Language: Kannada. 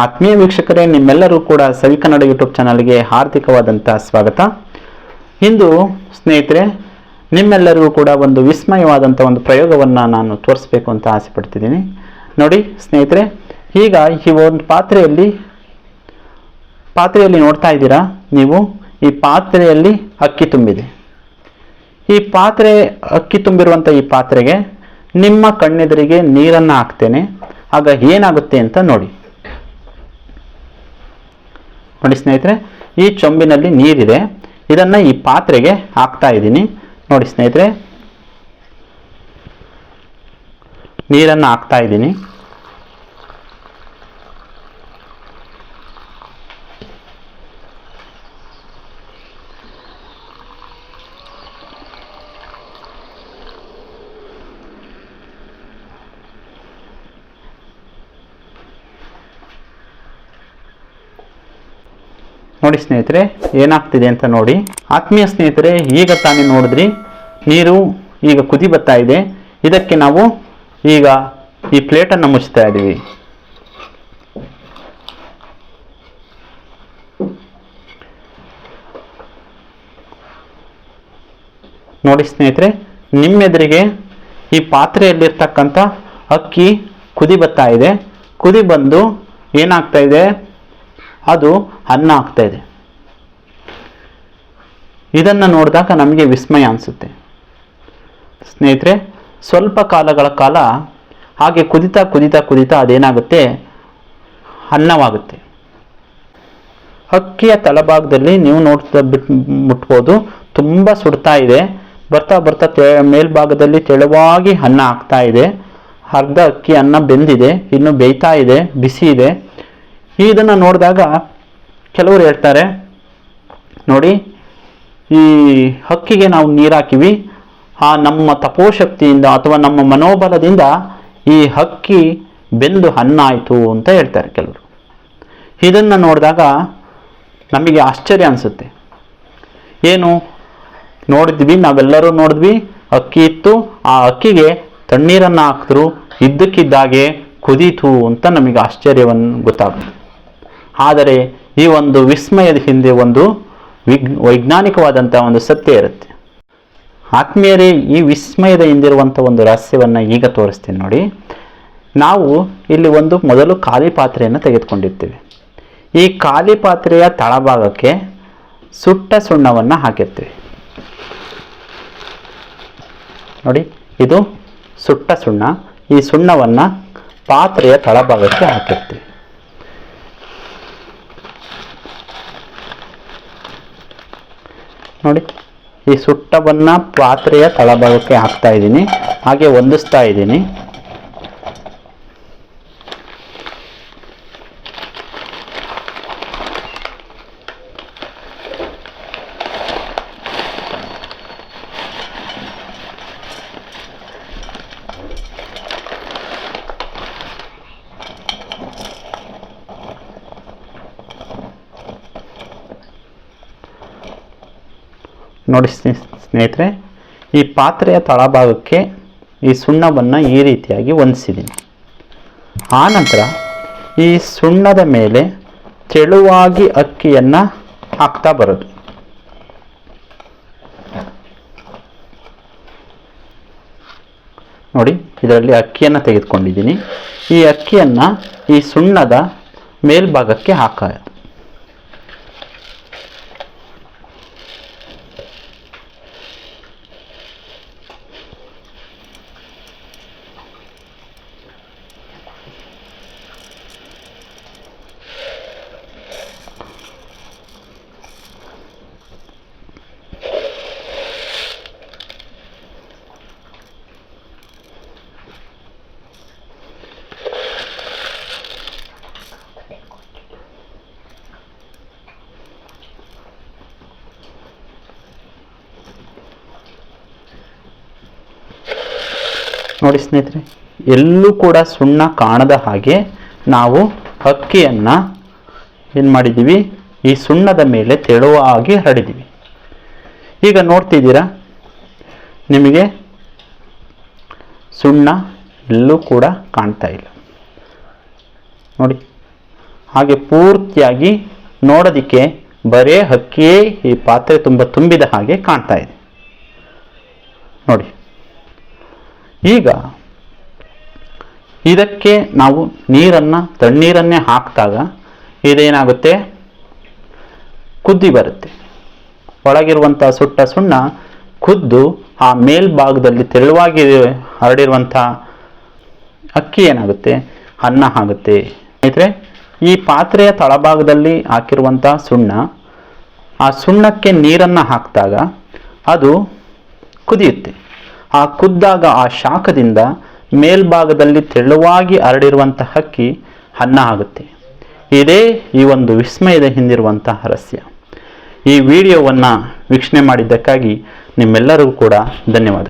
ಆತ್ಮೀಯ ವೀಕ್ಷಕರೇ, ನಿಮ್ಮೆಲ್ಲರೂ ಕೂಡ ಸವಿ ಕನ್ನಡ ಯೂಟ್ಯೂಬ್ ಚಾನಲ್ಗೆ ಹಾರ್ದಿಕವಾದಂಥ ಸ್ವಾಗತ. ಇಂದು ಸ್ನೇಹಿತರೆ, ನಿಮ್ಮೆಲ್ಲರಿಗೂ ಕೂಡ ಒಂದು ವಿಸ್ಮಯವಾದಂಥ ಒಂದು ಪ್ರಯೋಗವನ್ನು ನಾನು ತೋರಿಸ್ಬೇಕು ಅಂತ ಆಸೆ ಪಡ್ತಿದ್ದೀನಿ. ನೋಡಿ ಸ್ನೇಹಿತರೆ, ಈಗ ಈ ಒಂದು ಪಾತ್ರೆಯಲ್ಲಿ ಪಾತ್ರೆಯಲ್ಲಿ ನೋಡ್ತಾ ಇದ್ದೀರಾ ನೀವು? ಈ ಪಾತ್ರೆಯಲ್ಲಿ ಅಕ್ಕಿ ತುಂಬಿದೆ. ಈ ಪಾತ್ರೆ, ಅಕ್ಕಿ ತುಂಬಿರುವಂಥ ಈ ಪಾತ್ರೆಗೆ ನಿಮ್ಮ ಕಣ್ಣೆದುರಿಗೆ ನೀರನ್ನು ಹಾಕ್ತೇನೆ. ಆಗ ಏನಾಗುತ್ತೆ ಅಂತ ನೋಡಿ. ನೋಡಿ ಸ್ನೇಹಿತರೆ, ಈ ಚೊಂಬಿನಲ್ಲಿ ನೀರಿದೆ. ಇದನ್ನು ಈ ಪಾತ್ರೆಗೆ ಹಾಕ್ತಾ ಇದ್ದೀನಿ. ನೋಡಿ ಸ್ನೇಹಿತರೆ, ನೀರನ್ನು ಹಾಕ್ತಾ ಇದ್ದೀನಿ. ನೋಡಿ ಸ್ನೇಹಿತರೆ, ಏನಾಗ್ತಿದೆ ಅಂತ ನೋಡಿ. ಆತ್ಮೀಯ ಸ್ನೇಹಿತರೆ, ಈಗ ತಾನೇ ನೋಡಿದ್ರಿ, ನೀರು ಈಗ ಕುದಿ ಬರ್ತಾ ಇದೆ. ಇದಕ್ಕೆ ನಾವು ಈಗ ಈ ಪ್ಲೇಟನ್ನು ಮುಚ್ತಾ ಇದ್ದೀವಿ. ನೋಡಿ ಸ್ನೇಹಿತರೆ, ನಿಮ್ಮೆದುರಿಗೆ ಈ ಪಾತ್ರೆಯಲ್ಲಿರ್ತಕ್ಕಂಥ ಅಕ್ಕಿ ಕುದಿ ಬರ್ತಾ ಇದೆ. ಕುದಿ ಬಂದು ಏನಾಗ್ತಾ ಇದೆ? ಅದು ಅನ್ನ ಆಗ್ತಾ ಇದೆ. ಇದನ್ನು ನೋಡಿದಾಗ ನಮಗೆ ವಿಸ್ಮಯ ಅನಿಸುತ್ತೆ. ಸ್ನೇಹಿತರೆ, ಸ್ವಲ್ಪ ಕಾಲಗಳ ಕಾಲ ಹಾಗೆ ಕುದಿತಾ ಕುದಿತಾ ಕುದಿತಾ ಅದೇನಾಗುತ್ತೆ? ಅನ್ನವಾಗುತ್ತೆ ಅಕ್ಕಿಯ ತಳಭಾಗದಲ್ಲಿ ನೀವು ನೋಡ್ತಾ ಬಿಟ್ ಮುಟ್ಬೋದು. ತುಂಬ ಸುಡ್ತಾ ಇದೆ. ಬರ್ತಾ ಬರ್ತಾ ತೆ ಮೇಲ್ಭಾಗದಲ್ಲಿ ತೆಳುವಾಗಿ ಅನ್ನ ಆಗ್ತಾ ಇದೆ. ಅರ್ಧ ಅಕ್ಕಿ ಅನ್ನ ಬೆಂದಿದೆ. ಇನ್ನು ಬೇಯ್ತಾ ಇದೆ. ಬಿಸಿ ಇದೆ. ಇದನ್ನು ನೋಡಿದಾಗ ಕೆಲವರು ಹೇಳ್ತಾರೆ, ನೋಡಿ, ಈ ಹಕ್ಕಿಗೆ ನಾವು ನೀರು ಹಾಕಿವಿ. ಆ ನಮ್ಮ ತಪೋಶಕ್ತಿಯಿಂದ ಅಥವಾ ನಮ್ಮ ಮನೋಬಲದಿಂದ ಈ ಹಕ್ಕಿ ಬೆಂದು ಹಣ್ಣಾಯಿತು ಅಂತ ಹೇಳ್ತಾರೆ ಕೆಲವರು. ಇದನ್ನು ನೋಡಿದಾಗ ನಮಗೆ ಆಶ್ಚರ್ಯ ಅನಿಸುತ್ತೆ. ಏನು? ನೋಡಿದ್ವಿ, ನಾವೆಲ್ಲರೂ ನೋಡಿದ್ವಿ ಅಕ್ಕಿ ಇತ್ತು. ಆ ಅಕ್ಕಿಗೆ ತಣ್ಣೀರನ್ನು ಹಾಕಿದ್ರು, ಇದ್ದಕ್ಕಿದ್ದಾಗೆ ಕುದೀತು ಅಂತ ನಮಗೆ ಆಶ್ಚರ್ಯವನ್ನು ಗೊತ್ತಾಗುತ್ತೆ. ಆದರೆ ಈ ಒಂದು ವಿಸ್ಮಯದ ಹಿಂದೆ ಒಂದು ವಿಜ್ ವೈಜ್ಞಾನಿಕವಾದಂಥ ಒಂದು ಸತ್ಯ ಇರುತ್ತೆ. ಆತ್ಮೀಯರೇ, ಈ ವಿಸ್ಮಯದ ಹಿಂದಿರುವಂಥ ಒಂದು ರಹಸ್ಯವನ್ನು ಈಗ ತೋರಿಸ್ತೀನಿ ನೋಡಿ. ನಾವು ಇಲ್ಲಿ ಒಂದು ಮೊದಲು ಖಾಲಿ ಪಾತ್ರೆಯನ್ನು ತೆಗೆದುಕೊಂಡಿರ್ತೀವಿ. ಈ ಖಾಲಿ ಪಾತ್ರೆಯ ತಳಭಾಗಕ್ಕೆ ಸುಟ್ಟ ಸುಣ್ಣವನ್ನು ಹಾಕಿರ್ತೀವಿ. ನೋಡಿ, ಇದು ಸುಟ್ಟ ಸುಣ್ಣ. ಈ ಸುಣ್ಣವನ್ನು ಪಾತ್ರೆಯ ತಳಭಾಗಕ್ಕೆ ಹಾಕಿರ್ತೀವಿ. ನೋಡಿ. ಈ ಸುಟ್ಟವನ್ನು ಪಾತ್ರೆಯ ತಳಭಾಗಕ್ಕೆ ಹಾಕ್ತಾ ಇದ್ದೀನಿ. ಹಾಗೆ ಹೊಂದಿಸ್ತಾ ಇದ್ದೀನಿ. ನೋಡಿ ಸ್ನೇ- ಸ್ನೇಹಿತರೆ, ಈ ಪಾತ್ರೆಯ ತಳಭಾಗಕ್ಕೆ ಈ ಸುಣ್ಣವನ್ನು ಈ ರೀತಿಯಾಗಿ ಹೊಂದಿಸಿದ್ದೀನಿ. ಆನಂತರ ಈ ಸುಣ್ಣದ ಮೇಲೆ ತೆಳುವಾಗಿ ಅಕ್ಕಿಯನ್ನು ಹಾಕ್ತಾ ಬರೋದು. ನೋಡಿ, ಇದರಲ್ಲಿ ಅಕ್ಕಿಯನ್ನು ತೆಗೆದುಕೊಂಡಿದ್ದೀನಿ. ಈ ಅಕ್ಕಿಯನ್ನು ಈ ಸುಣ್ಣದ ಮೇಲ್ಭಾಗಕ್ಕೆ ಹಾಕೋದು ನೋಡಿ ಸ್ನೇಹಿತರೆ, ಎಲ್ಲೂ ಕೂಡ ಸುಣ್ಣ ಕಾಣದ ಹಾಗೆ ನಾವು ಅಕ್ಕಿಯನ್ನು ಏನು ಮಾಡಿದ್ದೀವಿ ಈ ಸುಣ್ಣದ ಮೇಲೆ ತೆಳುವಾಗಿ ಹರಡಿದ್ದೀವಿ ಈಗ ನೋಡ್ತಿದ್ದೀರಾ? ನಿಮಗೆ ಸುಣ್ಣ ಎಲ್ಲೂ ಕೂಡ ಕಾಣ್ತಾ ಇಲ್ಲ. ನೋಡಿ, ಹಾಗೆ ಪೂರ್ತಿಯಾಗಿ ನೋಡೋದಕ್ಕೆ ಬರೇ ಹಕ್ಕಿಯೇ ಈ ಪಾತ್ರೆ ತುಂಬ ತುಂಬಿದ ಹಾಗೆ ಕಾಣ್ತಾ ಇದೆ. ನೋಡಿ. ಈಗ ಇದಕ್ಕೆ ನಾವು ನೀರನ್ನು, ತಣ್ಣೀರನ್ನೇ ಹಾಕಿದಾಗ ಇದೇನಾಗುತ್ತೆ? ಕುದ್ದಿ ಬರುತ್ತೆ. ಒಳಗಿರುವಂಥ ಸುಟ್ಟ ಸುಣ್ಣ ಕುದ್ದು ಆ ಮೇಲ್ಭಾಗದಲ್ಲಿ ತೆಳುವಾಗಿ ಹರಡಿರುವಂಥ ಅಕ್ಕಿ ಏನಾಗುತ್ತೆ? ಅನ್ನ ಆಗುತ್ತೆ. ಸ್ನೇಹಿತರೆ, ಈ ಪಾತ್ರೆಯ ತಳಭಾಗದಲ್ಲಿ ಹಾಕಿರುವಂಥ ಸುಣ್ಣ, ಆ ಸುಣ್ಣಕ್ಕೆ ನೀರನ್ನು ಹಾಕಿದಾಗ ಅದು ಕುದಿಯುತ್ತೆ. ಆ ಕುದ್ದಾಗ ಆ ಶಾಖದಿಂದ ಮೇಲ್ಭಾಗದಲ್ಲಿ ತೆಳುವಾಗಿ ಹರಡಿರುವಂಥ ಹಕ್ಕಿ ಅನ್ನ ಆಗುತ್ತೆ. ಇದೇ ಈ ಒಂದು ವಿಸ್ಮಯದ ಹಿಂದಿರುವಂಥ ರಹಸ್ಯ ಈ ವಿಡಿಯೋವನ್ನು ವೀಕ್ಷಣೆ ಮಾಡಿದ್ದಕ್ಕಾಗಿ ನಿಮ್ಮೆಲ್ಲರಿಗೂ ಕೂಡ ಧನ್ಯವಾದ.